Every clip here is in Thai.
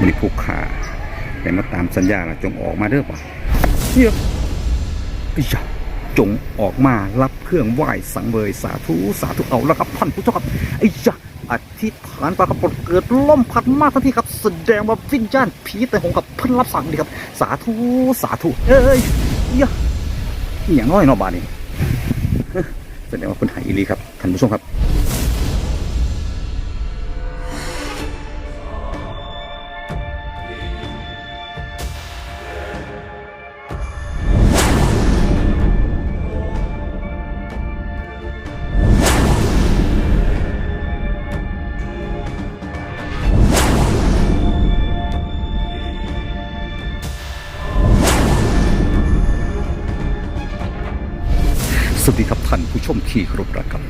บริผู้ขาแต่มาตามสัญญาละจงออกมาเด้อป่ะเฮียไอ้ยะจงออกมารับเครื่องไหว้สังเวยสาธุสาธุเอาแล้วครับท่านผู้ชมครับไอ้ยะอธิษฐานปรากฏเกิดล่มพัดมาทันทีครับ แสดงว่าวิญญาณผีแต่หงกับเพิ่นรับสั่งดีครับ สาธุสาธุเอ้ยยะอหย่างน้อยเนอบาดนี้แสดงว่าเพิ่นหายอีลีครับท่านผู้ชมครับ มที่ครพรักครับ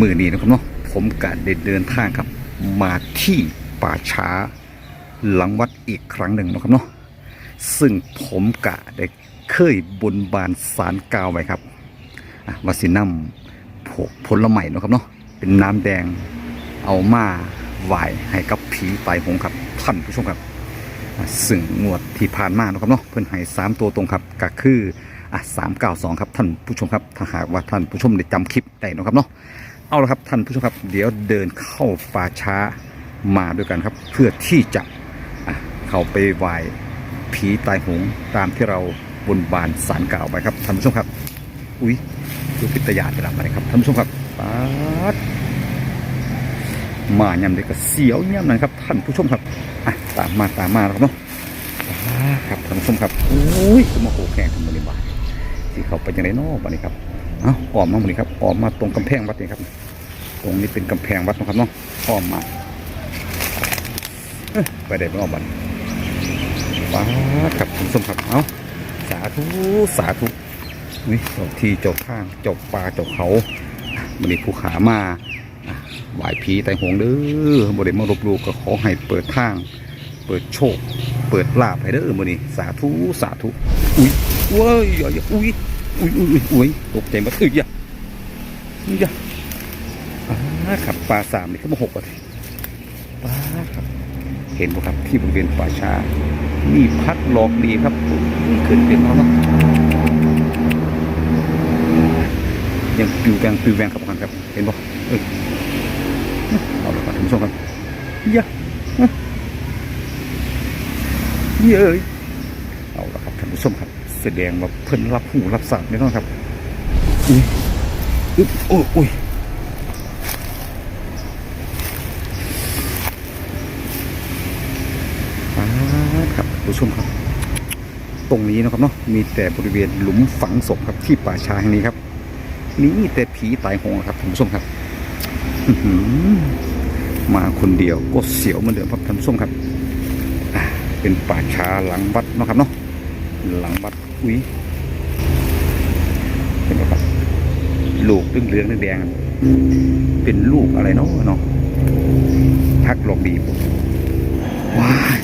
มือนี้นะครับเนาะผมกาได้เดินทางครับ มาที่ป่าช้าหลังวัดอีกครั้งหนึ่งนะครับเนาะซึ่งผมกะได้เคยบนบานสารกล่าวไว้ครับวาสินำผกผลไม้นะครับเนาะเป็นน้ำแดงเอามาไหวให้กับผีตายหงครับท่านผู้ชมครับซึ่งงวดที่ผ่านมานะครับเนาะเพิ่นให้สามตัวตรงครับก็คือ อะสามเก้าสองครับท่านผู้ชมครับถ้าหากว่าท่านผู้ชมได้จำคลิปได้นะครับเนาะเอาละครับท่านผู้ชมครับ เดี๋ยวเดินเข้าป่าช้ามาด้วยกันครับ เพื่อที่จะอะเข้าไปไหว้ผีตายโหงตามที่เราบนบานสารกล่าวไว้ครับท่านผู้ชมครับ อุ้ยดูพิตยาจะรับมาเลยครับท่านผู้ชมครับปาดมาย่ำเด็กก็เสียวย่ำนั่นครับท่านผู้ชมครับอะตามมาตามมาครับเนาะครับท่านผู้ชมครับโอ้ยขโมาโหแข่งทำบริบาล ที่เขาไปยังไงนอกบ้านี้ครับเอ้าออมมาบนี้ครับออมมาตรงกำแพงวัดนี่ครับ ตรงนี้เป็นกำแพงวัดนะครับเนาะอ้อมมาเอ้ยไปได้ไม่ออกบันว้าดครับท่านผู้ชมครับเอ้าสาธุสาธุนี่เจ้าที่เจ้าทางเจ้าป่าเจ้าเขาบันนี้ผู้ขามาไหวผีแต่หงเด้อบริมาลบลูกก็ขอให้เปิดทาง เปิดโชค เปิดลาภให้เด้อมื้อนี้สาธุสาธุอุ้ยเว้ยอย่าอย่าอุ้ย อุ้ยอุ้ยอุ้ยอุ้ยตกใจหมดเอ้ยอย่าอย่าอ่าครับปลาสามนี่ก็มาหกอะปลาครับ เห็นบ่ครับที่บริเวณป่าช้ามีพัดหลอกดีครับขึ้นเป็นเอาเนายังปิวแวงปิวแวงครับครับ เห็นบ่เอ้ยเอาละครับท่านผู้ชมครับเยอะเยอะ เอาละครับท่านผู้ชมครับแสดงว่าเพิ่นรับหูรับสารแน่นอนครับอุ้ยอุ๊ยโอ้ยอุ้ยอ่าครับผู้ชมครับ ตรงนี้นะครับเนาะมีแต่บริเวณหลุมฝังศพครับที่ป่าช้าแห่งนี้ครับมีแต่ผีตายโหงครับท่านผู้ชมครับมาคนเดียวก็เสียวเหมือนเดิมครับท่านผู้ชมครับ เป็นป่าช้าหลังวัดนะครับเนาะ หลังวัดอุ้ยเป็นไงครับลูกเหลืองแดงเป็นลูกอะไรเนาะเนาะพักหลอกดีว้าย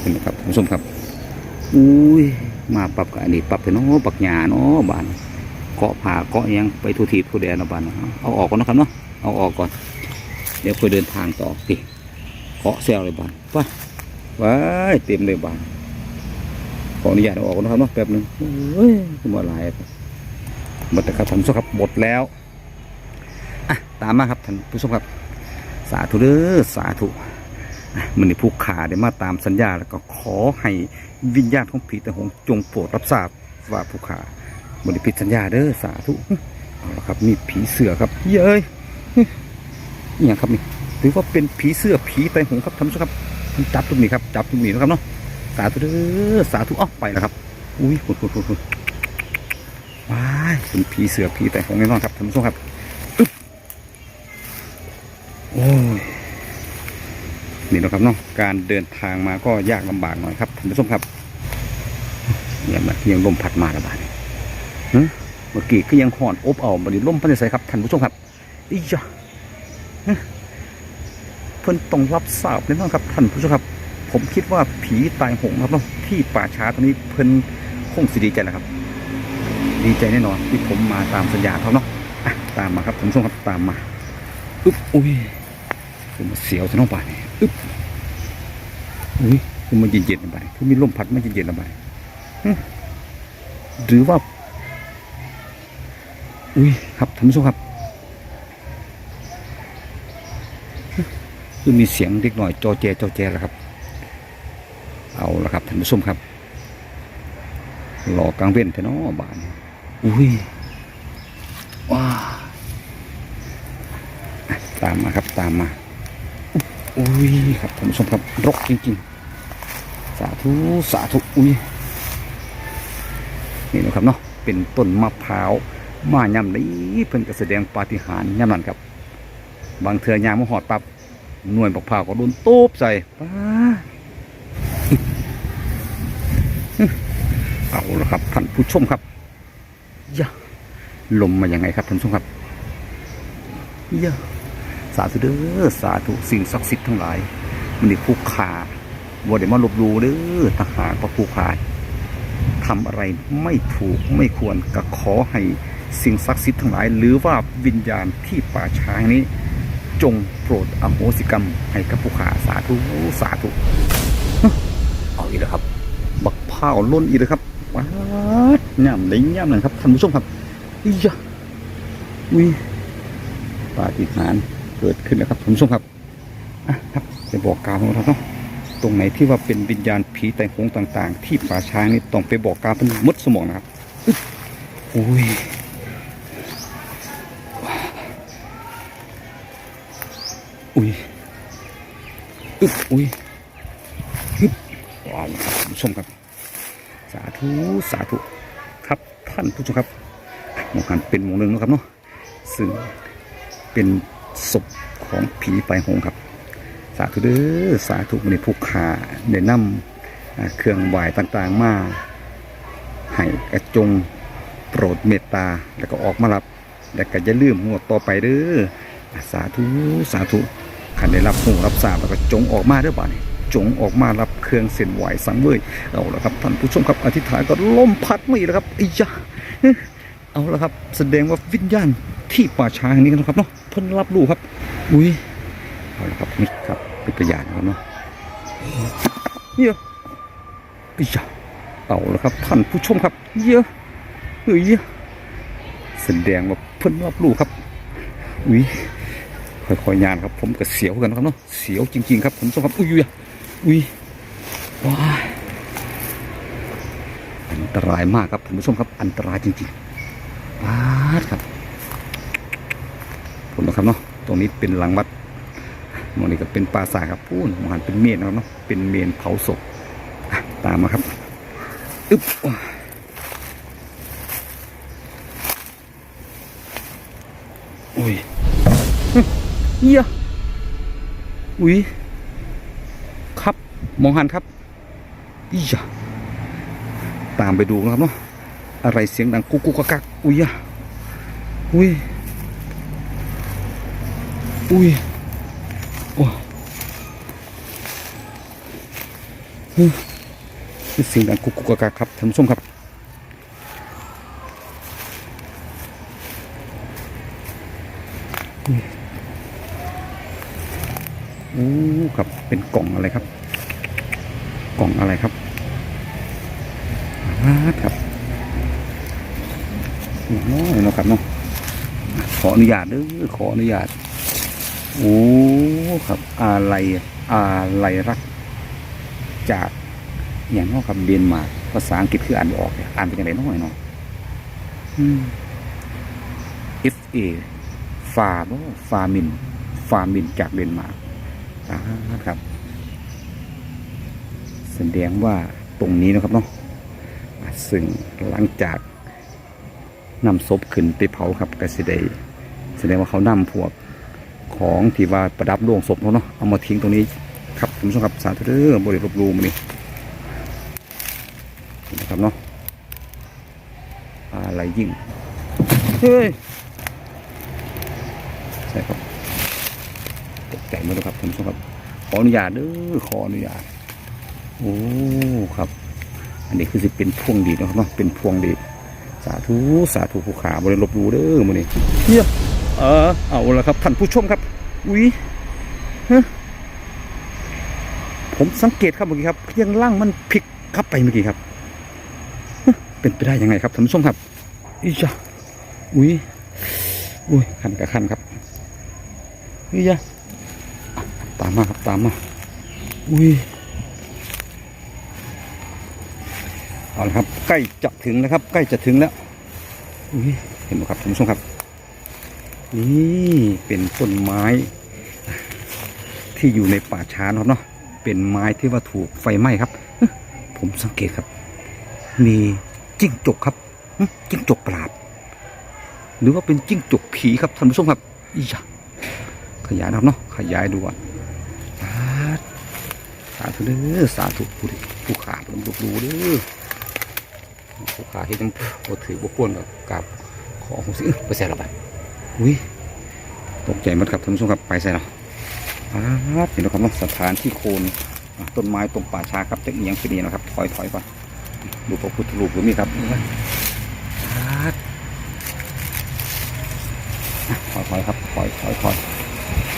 เป็นไงครับท่านผู้ชมครับ อุ้ยมาปรับกับอันนี้ปรับเถอะเนาะปักหยาเนาะบานเกาะผ่าเกาะยังไปทุทีทุแดนเอาบานเอาออกก่อนนะครับเนาะเอาออกก่อน เดี๋ยวค่อยเดินทางต่อสิเกาะแซวเลยบานไปว้าเต็มเลยบาน ขออนุญาตเอาออกก่อนนะครับเนาะแป๊บหนึงเฮ้ยขึ้นมาหลายครับหมดแต่ครับท่านผู้ชมครับหมดแล้วอะตามมาครับท่านผู้ชมครับ สาธุเด้อสาธุอะมันนี่ผู้ขาได้มาตามสัญญาแล้วก็ขอให้วิญญาณของผีตะหงจงโปรดรับทราบว่าผู้ขาบริพิดสัญญาเด้อสาธุเอาละครับนี่ผีเสือครับเย้ยนี่อย่างครับนี่ถือว่าเป็นผีเสือผีไตรหงครับท่านผู้ชมครับท่านจับตรงนี้ครับจับตรงนี้นะครับเนาะ สาธุเด้อสาธุอ้อไปแล้วครับ อุ้ยคุณคุณคุณคุณว้ายเป็นผีเสือผีไตรหงแน่นอนครับท่านผู้ชมครับอึ๊บโอ้ยนี่นะครับเนาะการเดินทางมาก็ยากลำบากหน่อยครับท่านผู้ชมครับเนี่ยมันยังลมพัดมาระบาดฮะเมื่อกี้ก็ยังห่อนอบเอาบัดนี้ลมพันใส่ครับท่านผู้ชมครับอีจ้ะเพิ่นต้องรับทราบแน่นอนครับท่านผู้ชมครับ ผมคิดว่าผีตายโหงครับเนาะที่ป่าช้าตรงนี้เพิ่นคงสิดีใจแหละครับ ดีใจแน่นอนที่ผมมาตามสัญญาเขาเนาะอะตามมาครับผู้ชมครับตามมาอึ๊บอุ้ยผมมาเสียวจะน้องป่านี่อึ๊บอุ้ยคือมันเย็นๆระบายคือมีลมพัดมันเย็นๆระบายหรือว่า อุ้ยครับท่านผู้ชมครับ คือมีเสียงเล็กหน่อยจอแจจอแจแล้วครับ เอาละครับท่านผู้ชมครับรอกลางเว้นเถอะเนาะบานอุ้ยว้าอะตามมาครับตามมาอุ้ยครับท่านผู้ชมครับรกจริงๆ สาธุสาธุอุ้ยนี่นะครับเนาะเป็นต้นมะพร้าวมาย่ำนี้เพิ่นก็แสดงปาฏิหาริย์ย่ำนั้นครับ บางเทือยามมาหอดปับ๊บหน่วยมะพร้าวก็โดนตูบใส่ป้า เอาละครับท่านผู้ชมครับยะลมมาอย่างไงครับท่านผู้ชมครับยะสาธุเด้อสาธุสิ่งศักดิ์สิทธิ์ทั้งหลายมันนี่ผู้ขาว่าเดี๋ยวมาลบหลูเด้อทหารพระผู้ขาทำอะไรไม่ถูกไม่ควรก็ขอให้สิ่งศักดิ์สิทธิ์ทั้งหลาย หรือว่าวิญญาณที่ป่าช้างนี้ จงโปรดอโหสิกรรมให้กับผู้ขาสาธุสาธุฮะเอาอีกแล้วครับ บักเผาวล้นอีกแล้วครับว้าดย่ำเลยย่ำเลยครับท่านผู้ชมครับอียะอุ้ยปาฏิหาริย์เกิดขึ้นแล้วครับท่านผู้ชมครับอะครับไปบอกกล่าวของเราเนาะตรงไหนที่ว่าเป็นวิญญาณผีแต่งหงต่าง ๆ ที่ป่าช้างนี่ต้องไปบอกกล่าวเพิ่นมดสมองนะครับอึ๊บอุ้ยอุ้ยอึบอุ้ยอึบว้าวครับท่านผู้ชมครับ สาธุสาธุครับท่านผู้ชมครับหมองหันเป็นหมงหนึ่งนะครับเนาะซึ่งเป็นศพของผีไปหงครับ สาธุเด้อสาธุในผู้ขาได้นำอ่าเครื่องไหวต่างๆมาให้กระจงโปรดเมตตาแล้วก็ออกมารับแล้วก็อย่าลืมหัวต่อไปเด้อสาธุสาธุขันได้รับหูรับทราบแล้วก็จงออกมาเด้อบ่านี่ จงออกมารับเครื่องเส้นไหวสังเวยเอาละครับท่านผู้ชมครับอธิษฐานก็ลมพัดไมาอีกแล้วครับไอ้ยะเอ๊ะเอาละครับแสดงว่าวิญญาณที่ป่าช้าแห่งนี้นะครับเนาะเพิ่นรับรู้ครับ อุ้ยเอาละครับนี่ครับเป็นพยานนะครับเนาะเยอะไอ้ยะเอาละครับท่านผู้ชมครับ เยอะเฮ้ยแสดงว่าเพิ่นรับรู้ครับอุ้ยค่อยๆยานครับ ผมก็เสียวกันนะครับเนาะเสียวจริง ๆ ครับผมชมครับอุ้ย อุ้ยว้าอันตรายมากครับท่านผู้ชมครับ อันตรายจริงๆว้าดครับผมนะครับเนาะตรงนี้เป็นหลังวัดตรงนี้ก็เป็นปราสาทครับพูนมหันเป็นเมนนะครับเนาะเป็นเมนเผาศพตามมาครับอึ๊บว้าโอ้ยเฮียอุ้ย มองหันครับอียะตามไปดูนะครับเนาะอะไรเสียงดังกุกกุกกักกักอุ้ยอะอุ้ยอุ้ยโอ้เสียงดังกุกกุกกักกักครับท่านผู้ชมครับโอ้ครับเป็นกล่องอะไรครับ กล่องอะไรครับอา ครับน้อยเนาะครับเนาะขออนุญาตเด้อขออนุญาตโอ้ครับอะไรอะไรรัก จากอย่างเนอกครับเรียนมาภาษาอังกฤษคืออ่านออกเนี่ยอ่านเป็นยังไงน้อยเนาะอืม F A ฟาบฟามิน ฟามินจากเดนมาร์กครับ แสดงว่าตรงนี้นะครับเนาะ ซึ่งหลังจากนำศพขึ้นไปเผาครับก็สิได้แสดงว่าเขานำพวกของที่ว่าประดับโลงศพเขาเนาะเอามาทิ้งตรงนี้ครับคุณผู้ชมครับสาธุเด้อบริรบรูมันนี่เห็นะครับเนาะอะไรยิ่งเฮ้ยใช่ครับตกใจหมดแล้วครับคุณผู้ชมครับขออนุญาตเด้อขออนุญาตโอ้ครับ อันนี้คือสิเป็นพวงดีดนะครับเนาะเป็นพวงดีดสาธุสาธุผู้ขาบริลบหรูเด้อมื้อนี้เนี่ยเออเอาละครับท่านผู้ชมครับอุ้ยฮะผมสังเกตครับเมื่อกี้ครับยังล่างมันพลิกกลับไปเมื่อกี้ครับฮะเป็นไปได้ยังไงครับท่านผู้ชมครับอีจ้าอุ้ยอุ้ยขันกับขันครับอีจ้าตามมาครับตามมาอุ้ย เอาละครับใกล้จะถึงแล้วครับ ใกล้จะถึงแล้วเห็นไหมครับท่านผู้ชมครับ นี่เป็นต้นไม้ ที่อยู่ในป่าช้านะครับเนาะเป็นไม้ที่ว่าถูกไฟไหม้ครับ ผมสังเกตครับ มีจิ้งจกครับจิ้งจกปราดหรือว่าเป็นจิ้งจกผีครับท่านผู้ชมครับอียขยายนะครับเนาะขยายดูอ่าสาธุเด้อสาธุผู้ที่ผู้ขาผมดูดูเด้อ ผู้ขาที่ยังบ่ถือบ่ป้วนกับกับของผมสิไปใส่ละบัดอุ้ยตกใจหมดครับท่านผู้ชมครับไปใส่ละครับเห็นไหมครับสถานที่โคนต้นไม้ตรงป่าช้าครับจะเอียงไปนี่นะครับ ถอยถอยก่อนดูพระพุทธรูปหรือมีครับนี่ครับถอยถอยครับถอยถอยถอย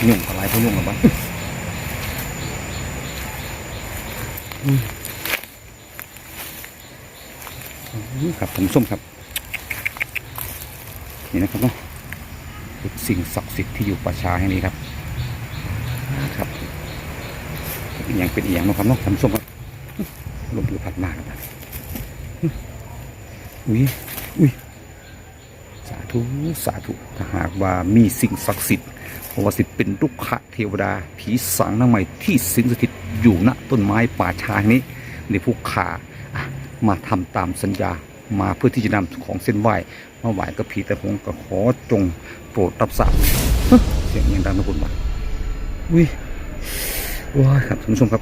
ยุ่งอะไรพวกยุ่งหรือเปล่าอืมอืม ครับผมส้มครับ นี่นะครับเนาะสิ่งศักดิ์สิทธิ์ที่อยู่ป่าช้าแห่งนี้ครับครับอีย่างเป็นอีย่างนาะครับเนาะท่านผู้มครับลมพัดพัดมากครับอุ้ยอุ้ยสาธุสาธุถ้าหากว่ามีสิ่งศักดิ์สิทธิ์เพราะว่าสิเป็นลูกขะเทวดาผีสางนางใหม่ที่สิงสถิตอยู่ณต้นไม้ป่าช้าแห่งนี้ในผู้ขา มาทำตามสัญญามาเพื่อที่จะนำของเส้นไหว้มาไหว้กับผีต่หงก็ขอจงโปรดรับทราบเฮ้ยเสียงยังดังนะคุณว่าอุ้ยว้ายครับท่านผู้ชมครับ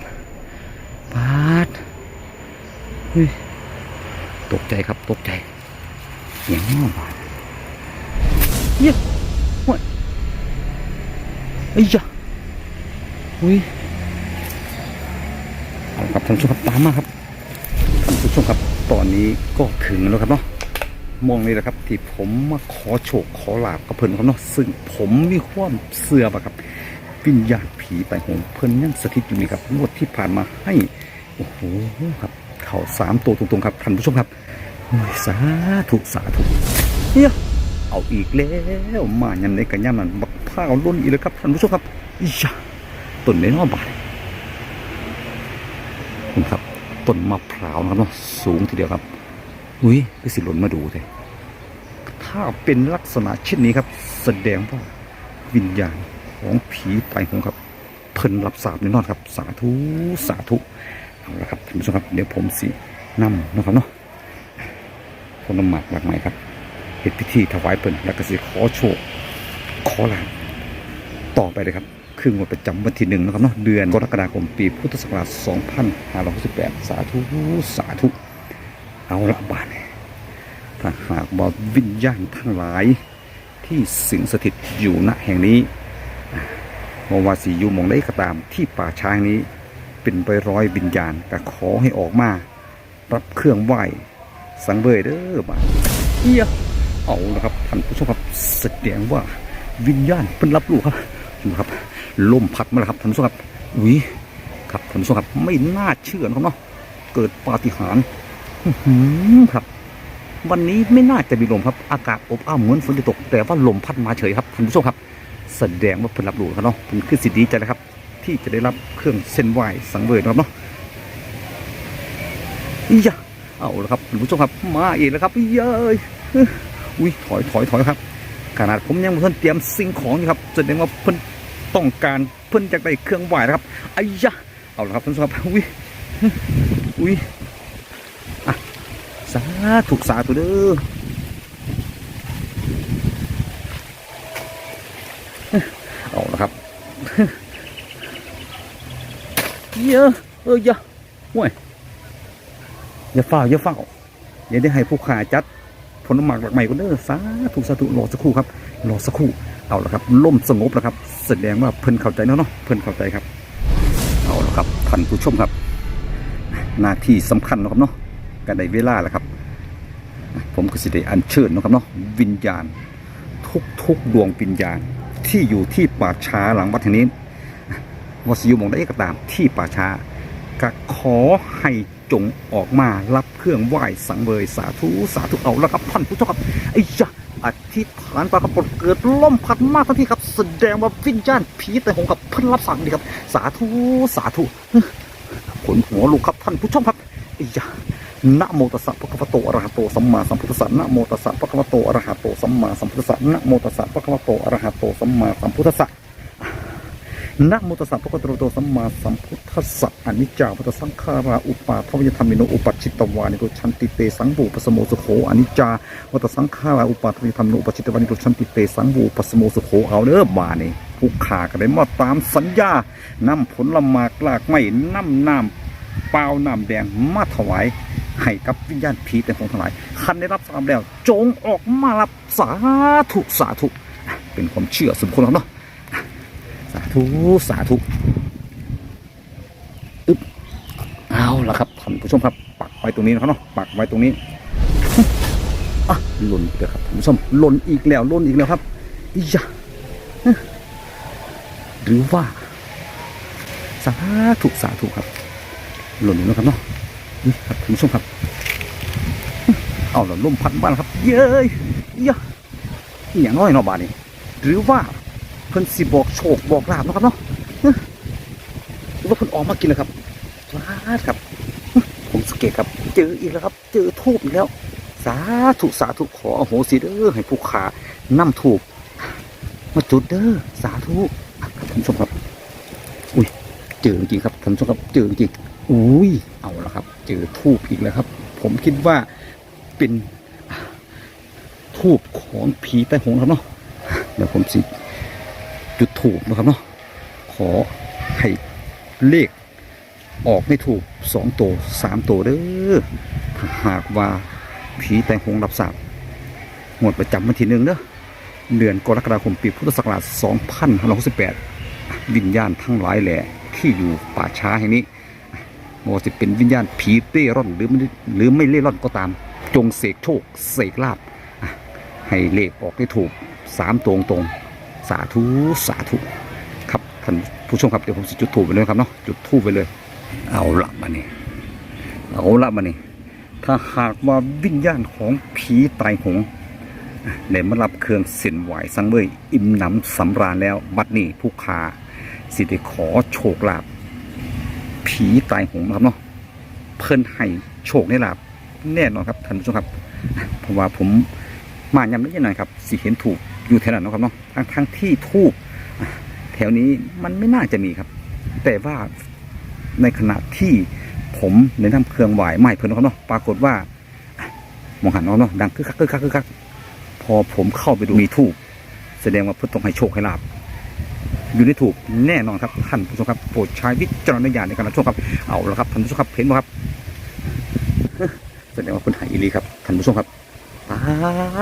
ปาดอุ้ยตกใจครับตกใจเสียงน้อบาดเยี่ยโอ้ยไอ้ยะอุ้ยเอาครับท่านผู้ชมครับตามมาครับ ท่านผู้ชมครับตอนนี้ก็ถึงแล้วครับเนาะมองนี่แหละครับ ที่ผมมาขอโชคขอลาบกับเพิ่นครับเนาะซึ่งผมมีความเสื่อมอะครับวิญญาณผีไปหงเพิ่นยังสถิตอยู่นี่ครับงวดที่ผ่านมาให้โอ้โหครับ เข่าสามตัวตรงๆครับท่านผู้ชมครับสาธุสาธุเนี่ยเอาอีกแล้วมายันในกันย่ำนันบักผ้าวล้นอีกแล้วครับท่านผู้ชมครับอียะต้นไม้นอบาดคุณครับ ต้นมะพร้าวนะครับเนาะสูงทีเดียวครับอุ้ยก็สิหล่นมาดูเลยถ้าเป็นลักษณะเช่นนี้ครับ แสดงว่าวิญญาณของผีไตหงครับ เพิ่นรับสาบแน่นอนครับ สาธุสาธุเอาละครับท่านผู้ชมครับ เดี๋ยวผมสินำนะครับเนาะพนมหมากหลากไม้ครับเหตุพิธีถวายเพิ่นแล้วก็สิขอโชคขอลาต่อไปเลยครับ คืองวดประจำวันที่หนึ่งนะครับเนาะเดือนกรกฎาคมปีพุทธศักราช 2568 สาธุสาธุ เอาละบาดนี้ถ้าหากว่าวิญญาณทั้งหลาย ที่สิงสถิตอยู่ณแห่งนี้มว่าสีอยู่มองได้ก็ตามที่ป่าช้างนี้ เป็นไปร้อยวิญญาณแต่ขอให้ออกมา รับเครื่องไหว้สังเบยเด้อบานเอียเอาละครับท่านผู้ชมครับแสดงว่าวิญญาณเป็นรับรู้ครับนะครับ ลมพัดมาแล้วครับท่านผู้ชมครับอุ้ยครับท่านผู้ชมครับ ไม่น่าเชื่อนะครับเนาะเกิดปาฏิหาริย์ครับ วันนี้ไม่น่าจะมีลมครับ อากาศอบอ้าวเหมือนฝนจะตก แต่ว่าลมพัดมาเฉยครับคุณผู้ชมครับ แสดงว่าเพิ่นรับรู้ครับเนาะเพิ่นคือสิดีใจนะครับ ที่จะได้รับเครื่องเส้นไหวสังเวยนะครับเนาะอียะเอาละครับคุณผู้ชมครับ มาอีกแล้วครับอีเย้ยอุ้ยถอยถอยถอยครับขนาดผมยังบ่เพิ่นเตรียมสิ่งของอยู่ครับแสดงว่าเพิ่น ต้องการเพิ่นอยากได้เครื่องไหวนะครับไอ้ยะเอาละครับท่านผู้ชมครับอุ้ยอุ้ยสาธุสาธุเด้อเอาละครับเยอะเออเยอะห่วยอย่าเฝ้าอย่าเฝ้าอย่าได้ให้ผู้ขาจัดผลหมากหลักใหม่ก็เด้อสาธุสาธุรอสักครู่ครับรอสักครู่ เอาละครับล่มสงบแล้วครับ แสดงว่าเพิ่นเข้าใจแล้วเนาะเพิ่นเข้าใจครับ เอาละครับท่านผู้ชมครับ หน้าที่สำคัญนะครับเนาะกันในเวลาแล้วครับ ผมก็สิได้อัญเชิญนะครับเนาะวิญญาณ ทุกทุกดวงวิญญาณที่อยู่ที่ป่าช้าหลังวัดแห่งนี้วสิยู่หมองได้ก็ตามที่ป่าช้าก็ขอให้จงออกมารับเครื่องไหว้สังเวยสาธุสาธุเอาแล้วครับท่านผู้ชมครับไอ้ยะ อธิษฐานปรากฏเกิดลมพัดมากทันทีครับ แสดงว่าวิญญาณผีแต่หงกับเพิ่นรับสั่งดีครับ สาธุสาธุขนหัวลูกครับท่านผู้ชมครับอียะนะโมตัสสะปะคะวะโตอะระหะโตสัมมาสัมพุทธัสสะนะโมตัสสะปะคะวะโตอะระหะโตสัมมาสัมพุทธัสสะนะโมตัสสะปะคะวะโตอะระหะโตสัมมาสัมพุทธัสสะ นะโมตัสสะภะคะวะโตสัมมาสัมพุทธัสสะอนิจจาวัตสังขาราอุปาทวยธรรมิโนอุปัชิตวานิโรชันติเตสังบูปสโมสุโขอนิจจาวัตสังขาราอุปาทวยธรรมิโนอุปัชิตวานิโรชันติเตสังบูปสโมสุโขเอาเด้อบานี่ผู้ขาก็ได้มาตามสัญญานำผลละหมากลากไม้น้ำน้ำเปล่าน้ำแดงมาถวายให้กับวิญญาณผีแต่ของทั้งหลายคันได้รับทราบแล้ว จงออกมารับสาธุสาธุเป็นความเชื่อส่วนบุคคลครับเนาะ ธุสาธุอึ๊บเอาละครับท่านผู้ชมครับ ปักไว้ตรงนี้นะครับเนาะปักไว้ตรงนี้อะหล่นอีกแล้วครับท่านผู้ชมหล่นอีกแล้วหล่นอีกแล้วครับอียะหรือว่าสาธุสาธุครับ หล่นอยู่แล้วครับเนาะนี่ครับท่านผู้ชมครับเอาละลมพัดบ้านครับ เย้ยยะอหย่างน้อยเนาะบาดนี้ หรือว่า เพิ่นสิบอกโชคบอกลาบเนาะครับเนาะเอ้อหรือว่าเพิ่นออกมากินเลยครับลาดครับ ผมสเกตครับ เจออีกแล้วครับ เจอทูบอีกแล้ว สาธุสาธุขออโหสิเด้อให้ผู้ขานํถูกมาจุดเด้อสาธุครับท่านผู้ชมครับ อุ้ยเจอจริงครับท่านผู้ชมครับ เจอจริงอุ้ยเอาละครับ เจอทูบอีกแล้วครับ ผมคิดว่าเป็นทูบของผีใต้หงส์ครับเนาะเดี๋ยวผมสิ จุดถูกนะครับเนาะขอให้เลขออกไม่ถูกสองตัวสามตัวเด้อหากว่าผีแต่งหงรับสาบงวดประจำวันที่หนึ่งเด้อเดือนกรกฎาคมปีพุทธศักราช2568 วิญญาณทั้งหลายแหล่ที่อยู่ป่าช้าแห่งนี้ไม่ว่าจะเป็นวิญญาณผีเร่ร่อนหรือไม่หรือไม่เร่ร่อนก็ตาม จงเสกโชค เสกลาบให้เลขออกได้ถูกสามตรงตรง สาธุสาธุครับท่านผู้ชมครับเดี๋ยวผมจะจุดถูกไปเลยครับเนาะจุดทูบไปเลย เอาละมาเนี่เอาละมาเนี่ถ้าหากว่าวิญญาณของผีตายโหงได้มารับเครื่องเส้นไหวสังเวยอิ่มหนำสำราญแล้ว บัดนี้ผู้ขาสิได้ขอโชคลาภผีตายโหงครับเนาะเพิ่นให้โชคในลาบแน่นอนครับท่านผู้ชมครับ เพราะว่าผมมาย้ำนิดหน่อยครับสิเห็นถูกอยู่แถวนั้นนะครับเนาะ ทั้งทั้งที่ทูบแถวนี้มันไม่น่าจะมีครับ แต่ว่าในขณะที่ผมในนำเครื่องไหวไม้เพิ่นเนาเนาะปรากฏว่ามองหันเนาเนาะดังคึกคักคึกคักคึกคักพอผมเข้าไปดูมีทูบแสดงว่าเพิ่นต้องให้โชคให้ลาบอยู่ในถูกแน่นอนครับท่านผู้ชมครับโปรดใช้วิจารณญาณในการรับชมครับเอาละครับท่านผู้ชมครับเห็นไหมครับแสดงว่าเพิ่นหายอีหลีครับท่านผู้ชมครับป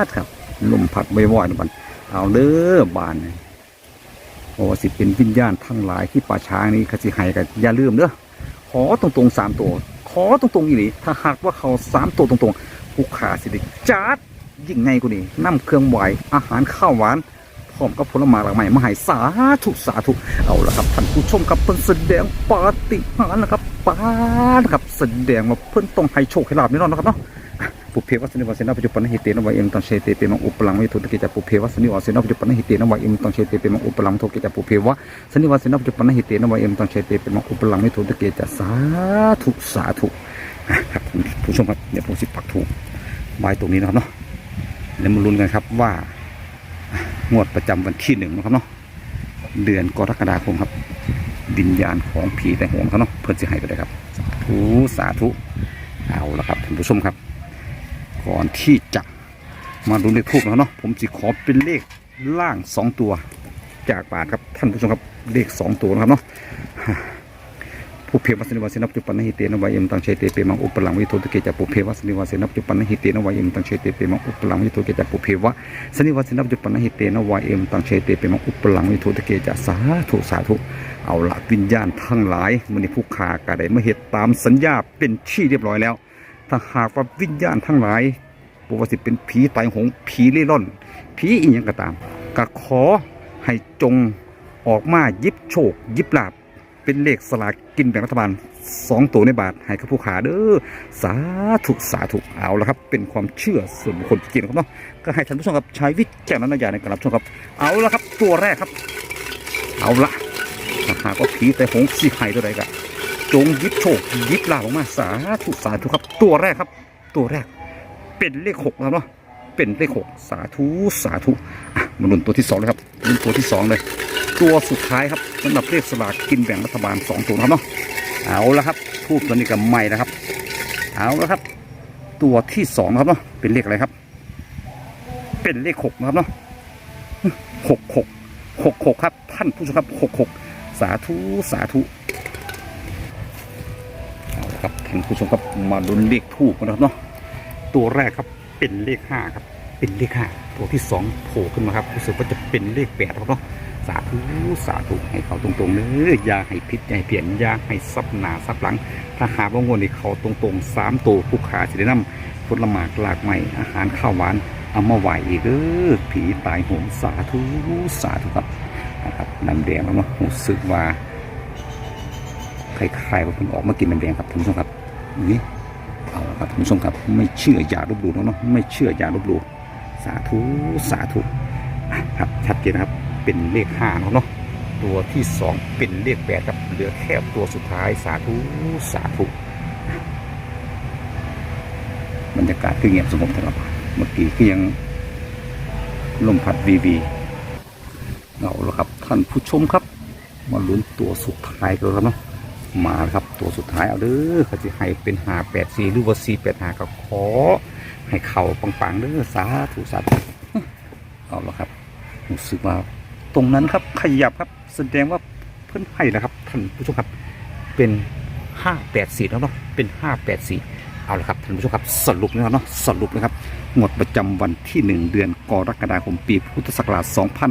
าดครับลมพัดบ่อยๆนะบัน เอาเด้อบานนี่เพราะว่าสิเป็นวิญญาณทั้งหลายที่ป่าช้างนี้ขาสิให้กันอย่าลืมเด้อขอตรงๆสามตัว ขอตรงๆอีหลีถ้าหากว่าเขาสามตัวตรงๆผู้ขาสิได้จัดยิ่งไงกูนี่น้ำเครื่องไหวอาหารข้าวหวานพร้อมกับผลไม้หลากหลายมาให้สาธุสาธุเอาละครับท่านผู้ชมครับเพิ่นแสดงปาฏิหาริย์นะครับปาดครับแสดงว่าเพิ่นต้องให้โชคให้ลาบแน่นอนนะครับเนาะ ปุเพวัสนิวัสนาปัจจุบันหิเตนะวะเอ็มตังเชเตเปมังอุปลังวิทุตกิจปุเพวัสนิวัสนาปัจจุบันหิเตนะวะเอ็มตังเชเตเปมังอุปลังทุกิจปุเพวะสนิวัสนาปัจจุบันหิเตนะวะเอ็มตังเชเตเปมังอุปลังวิทุตกิจสาธุสาธุครับคุณผู้ชมครับเดี๋ยวผมสิปักถูกไว้ตรงนี้นะครับเนาะแล้วมาลุ้นกันครับว่างวดประจำวันที่หนึ่งนะครับเนาะเดือนกรกฎาคมครับวิญญาณของผีแต่หงเขาเนาะเพิ่อนสิให้ไปเลยครับสาธุสาธุเอาละครับท่านผู้ชมครับ ก่อนที่จะมาดูในทูบนะเนาะผมจะขอเป็นเลขล่างสองตัว จากบาทครับท่านผู้ชมครับเลขสองตัวนะครับเนาะผู้เพวัสนิวาสนับจุปันนหิเตนวายเอ็มตังเชเตเปมังอุปลังวิโทตเกจัปุเพวัสนิวาสนับจุปันนหิเตนวายเอ็มตังเชเตเปมังอุปลังวิโทตเกจัปุเพวะสนิวาสนับจุปันนหิเตนวายเอ็มตังเชเตเปมังอุปลังวิโทตเกจัสาธุสาธุเอาละวิญญาณทั้งหลายมันในผู้ขากระไดมาเหตุตามสัญญาเป็นที่เรียบร้อยแล้ว ถ้าหากว่าวิญญาณทั้งหลายบอกว่าสิเป็นผีตายโหงผีเล่ร่อน ผีอีหยังก็ตามก็ขอให้จงออกมายิบโชค ยิบลาบ เป็นเลขสลากกินแบ่งรัฐบาลสองตัวในบาทให้กับผู้ขาเด้อสาธุสาธุเอาละครับ เป็นความเชื่อส่วนบุคคลจริงครับเนาะก็ให้ท่านผู้ชมครับใช้วิจารณญาณในการรับชมครับ เอาละครับตัวแรกครับ เอาละถ้าหากว่าผีแต่หงสีไข่ตัวใดก็ จงยิบโชคยิบลาภออกมาสาธุสาธุครับ ตัวแรกครับ ตัวแรก เป็นเลขหกนะครับเนาะเป็นเลขหกสาธุสาธุมาลุ้นตัวที่สองเลยครับลุ้นตัวที่สองเลย ตัวสุดท้ายครับสำหรับเลขสลากกินแบ่งรัฐบาลสองตัวนะครับเนาะเอาละครับทูบตัวนี้กับใหม่นะครับ เอาละครับ ตัวที่สองครับเนาะเป็นเลขอะไรครับ เป็นเลขหกนะครับเนาะหกหกหกหกครับท่านผู้ชมครับหกหกสาธุสาธุ ครับท่านผู้ชมครับมาลุ้นเลขทูบกันนะครับเนาะตัวแรกครับเป็นเลขห้าครับ เป็นเลขห้าตัวที่สองโผล่ขึ้นมาครับรู้สึกว่าจะเป็นเลขแปดครับเนาะสาธุสาธุให้เขาตรงๆเลยอยาให้พิษยาให้เปลี่ยนยาให้ซับหนาซับหลัง ถ้าหากว่างวดนี้เขาตรงๆสามตัวผู้ขาจะได้นำผลหมากหลากใหม่อาหารข้าวหวานเอามาไหวอีกเด้อผีตายโหงสาธุสาธุครับนะครับน้ำแดงแล้วเนาะรู้สึกว่า ใครๆว่าเพิ่งออกมากินน้ำแดงครับท่านผู้ชมครับนี่เอาละครับท่านผู้ชมครับ ไม่เชื่ออย่าลบหลู่เนาะไม่เชื่ออย่าลบหลู่สาธุสาธุครับชัดเจนนะครับเป็นเลขห้าเนาะตัวที่สองเป็นเลขแปดครับเหลือแค่ตัวสุดท้ายสาธุสาธุบรรยากาศคือเงียบสงบนะครับเมื่อกี้ก็ยังลมพัดวีวีเอาละครับท่านผู้ชมครับ มาลุ้นตัวสุดท้ายกันแล้วเนาะ มาครับตัวสุดท้ายเอาเด้อเขาจะให้เป็นหาแปดสี่หรือว่าสี่แปดหาก็ขอ ให้เข่าปังๆเด้อสาธุสาธุเอาละครับรู้สึกว่าตรงนั้นครับขยับครับแสดงว่าเพื่อนให้นะครับท่านผู้ชมครับเป็นห้าแปดสี่แล้วเนาะเป็นห้าแปดสี่เอาละครับท่านผู้ชมครับสรุปนะครับเนาะสรุปนะครับงวดประจำวันที่หนึ่งเดือนกรกฎาคมปีพุทธศักราช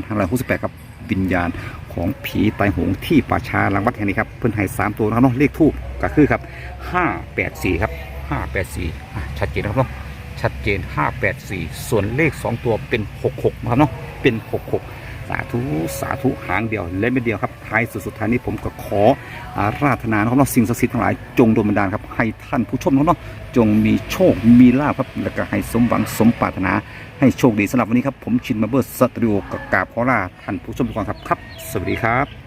2568ครับวิญญาณ ของผีตายโหงที่ป่าช้าหลังวัดแห่งนี้ครับเพื่อนให้สามตัวนะครับเนาะเลขทูบก็คือครับห้าแปดสี่ครับห้าแปดสี่ชัดเจนนะครับเนาะชัดเจนห้าแปดสี่ส่วนเลขสองตัวเป็นหกหกนะครับเนาะเป็นหกหกสาธุสาธุหางเดียวและไม่เดียวครับท้ายสุดสุดท้ายนี้ผมก็ขออาราธนานะครับเนาะสิ่งศักดิ์สิทธิ์ทั้งหลายจงโดนบันดาลครับให้ท่านผู้ชมนะครับเนาะจงมีโชคมีลาภครับแล้วก็ให้สมหวังสมปรารถนา ให้โชคดีสำหรับวันนี้ครับ ผมชินมาเบอร์สตูดิโอกับกราบขอลาท่านผู้ชมทุกคนครับครับ สวัสดีครับ